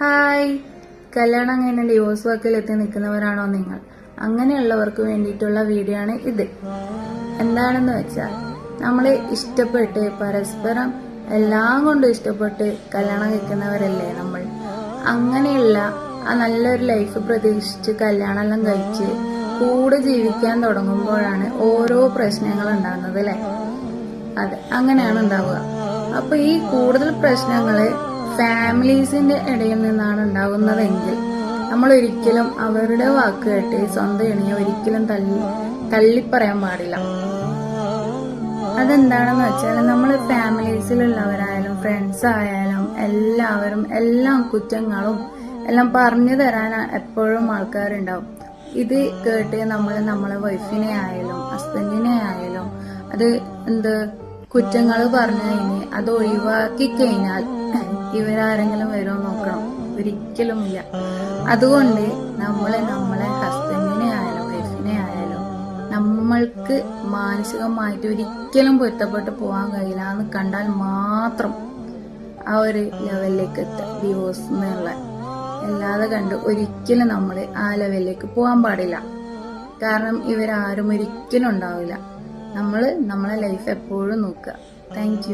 Hi. കല്യാണം കഴിഞ്ഞ divorce വാക്കിൽ എത്തി നിൽക്കുന്നവരാണോ നിങ്ങൾ? അങ്ങനെയുള്ളവർക്ക് വേണ്ടിയിട്ടുള്ള വീഡിയോ ആണ് ഇത്. എന്താണെന്ന് വെച്ചാൽ നമ്മൾ ഇഷ്ടപ്പെട്ട് പരസ്പരം എല്ലാം കൊണ്ടും ഇഷ്ടപ്പെട്ട് കല്യാണം കഴിക്കുന്നവരല്ലേ നമ്മൾ? അങ്ങനെയുള്ള ആ നല്ലൊരു ലൈഫ് പ്രതീക്ഷിച്ച് കല്യാണമെല്ലാം കഴിച്ച് കൂടെ ജീവിക്കാൻ തുടങ്ങുമ്പോഴാണ് ഓരോ പ്രശ്നങ്ങൾ ഉണ്ടാകുന്നത് അല്ലേ? അതെ അങ്ങനെയാണ് ഉണ്ടാവുക. അപ്പൊ ഈ കൂടുതൽ പ്രശ്നങ്ങൾ ഫാമിലീസിന്റെ ഇടയിൽ നിന്നാണ് ഉണ്ടാകുന്നതെങ്കിൽ നമ്മൾ ഒരിക്കലും അവരുടെ വാക്ക് കേട്ട് സ്വന്തം ഇണയെ ഒരിക്കലും തള്ളി തള്ളിപ്പറയാൻ പാടില്ല. അതെന്താണെന്ന് വെച്ചാൽ നമ്മൾ ഫാമിലീസിലുള്ളവരായാലും ഫ്രണ്ട്സ് ആയാലും എല്ലാവരും എല്ലാ കുറ്റങ്ങളും എല്ലാം പറഞ്ഞു തരാൻ എപ്പോഴും ആൾക്കാരുണ്ടാവും. ഇത് കേട്ട് നമ്മൾ നമ്മളെ വൈഫിനെ ആയാലും ഹസ്ബൻഡിനെ ആയാലും അത് എന്ത് കുറ്റങ്ങൾ പറഞ്ഞു കഴിഞ്ഞ് അത് ഒഴിവാക്കി കഴിഞ്ഞാൽ ഇവരാരെങ്കിലും വരുമോ നോക്കണം. ഒരിക്കലും ഇല്ല അതുകൊണ്ട് നമ്മളെ നമ്മളെ ഹസ്ബൻഡിനെ ആയാലും വൈഫിനെ ആയാലും നമ്മൾക്ക് മാനസികമായിട്ട് ഒരിക്കലും പൊരുത്തപ്പെട്ട് പോകാൻ കഴിയില്ല. എന്ന് കണ്ടാൽ മാത്രം ആ ഒരു ലെവലിലേക്ക് എത്തുക. ഡിവോഴ്സ് എന്നുള്ള. അല്ലാതെ കണ്ട് ഒരിക്കലും നമ്മൾ ആ ലെവലിലേക്ക് പോകാൻ പാടില്ല. കാരണം ഇവരാരും ഒരിക്കലും ഉണ്ടാവില്ല. നമ്മൾ നമ്മളെ ലൈഫ് എപ്പോഴും നോക്കുക. താങ്ക്